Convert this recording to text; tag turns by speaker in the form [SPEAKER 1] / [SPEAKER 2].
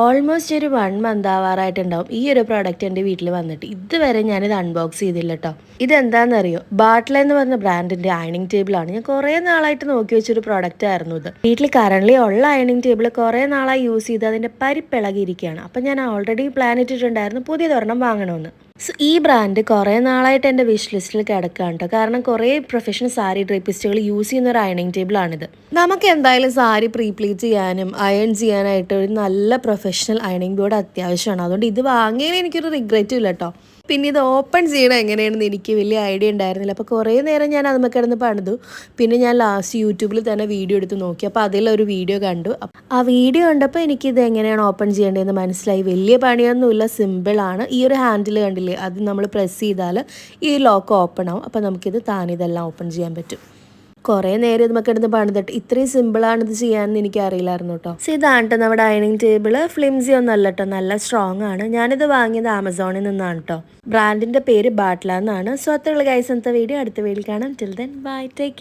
[SPEAKER 1] Almost ഒരു one month ആവാറായിട്ടുണ്ടാവും. ഈ ഒരു പ്രോഡക്റ്റ് എന്റെ വീട്ടിൽ വന്നിട്ട്. ഇതുവരെ ഞാനിത് അൺബോക്സ് ചെയ്തില്ല കേട്ടോ ഇതെന്താണെന്നറിയോ ബാട്ടിൽ എന്ന് പറഞ്ഞ ബ്രാൻഡിന്റെ അയണിങ് ടേബിളാണ് ഞാൻ കുറേ നാളായിട്ട് നോക്കി വെച്ചൊരു പ്രോഡക്റ്റ് ആയിരുന്നു ഇത്. വീട്ടിൽ കറണ്ട്ലി ഉള്ള അയണിങ് ടേബിൾ കുറേ നാളായി യൂസ് ചെയ്ത് അതിന്റെ പരിപ്പിളകിയിരിക്കുകയാണ്. അപ്പം ഞാൻ ഓൾറെഡി പ്ലാൻ ഇട്ടിട്ടുണ്ടായിരുന്നു പുതിയതൊരെണ്ണം വാങ്ങണമെന്ന്. സോ ഈ ബ്രാൻഡ് കുറേ നാളായിട്ട് എന്റെ വിഷ് ലിസ്റ്റിൽ കിടക്കുകയാണ് കേട്ടോ കാരണം കുറേ പ്രൊഫഷണൽ സാരി ഡ്രേപ്പിസ്റ്റുകൾ യൂസ് ചെയ്യുന്ന ഒരു അയണിങ് ടേബിളാണിത് നമുക്ക് എന്തായാലും സാരി പ്രീപ്ലീറ്റ് ചെയ്യാനും അയൺ ചെയ്യാനായിട്ട് ഒരു നല്ല പ്രൊഫഷണൽ അയണിങ് ബോർഡ് അത്യാവശ്യമാണ്. അതുകൊണ്ട് ഇത് വാങ്ങിയതിന് എനിക്കൊരു റിഗ്രറ്റും ഇല്ല കേട്ടോ പിന്നെ ഇത് ഓപ്പൺ ചെയ്യണം എങ്ങനെയാണെന്ന് എനിക്ക് വലിയ ഐഡിയ ഉണ്ടായിരുന്നില്ല. അപ്പോൾ കുറേ നേരം ഞാൻ അതുമ്മ കിടന്ന് പണിതു. പിന്നെ ഞാൻ ലാസ്റ്റ് യൂട്യൂബിൽ തന്നെ വീഡിയോ എടുത്ത് നോക്കി. അപ്പോൾ അതിലൊരു വീഡിയോ കണ്ടു. ആ വീഡിയോ കണ്ടപ്പോൾ എനിക്കിത് എങ്ങനെയാണ് ഓപ്പൺ ചെയ്യേണ്ടതെന്ന് മനസ്സിലായി. വലിയ പണിയൊന്നുമില്ല. സിമ്പിളാണ് ഈ ഒരു ഹാൻഡിൽ കണ്ടില്ലേ? അത് നമ്മൾ പ്രസ് ചെയ്താൽ ഈ ലോക്ക് ഓപ്പൺ ആവും. അപ്പോൾ നമുക്കിത് താനിതെല്ലാം ഓപ്പൺ ചെയ്യാൻ പറ്റും. കുറേ നേരം ഇത് കിടന്ന് പണിതിട്ട് ഇത്രയും സിമ്പിളാണ് ഇത് ചെയ്യാമെന്ന് എനിക്ക് അറിയില്ലായിരുന്നു കേട്ടോ സോ ഇതാണ് കേട്ടോ നമ്മുടെ ഡൈനിങ് ടേബിൾ ഫ്ലിംസി ഒന്നല്ല കേട്ടോ നല്ല സ്ട്രോങ് ആണ്. ഞാനിത് വാങ്ങിയത് ആമസോണിൽ നിന്നാണ് കേട്ടോ ബ്രാൻഡിന്റെ പേര് ബാട്ട്ല എന്നാണ്. സോ അത്രയുള്ള ഗൈസ് അന്നത്തെ വീഡിയോ അടുത്ത വീഡിയോ കാണാം. Till then bye take care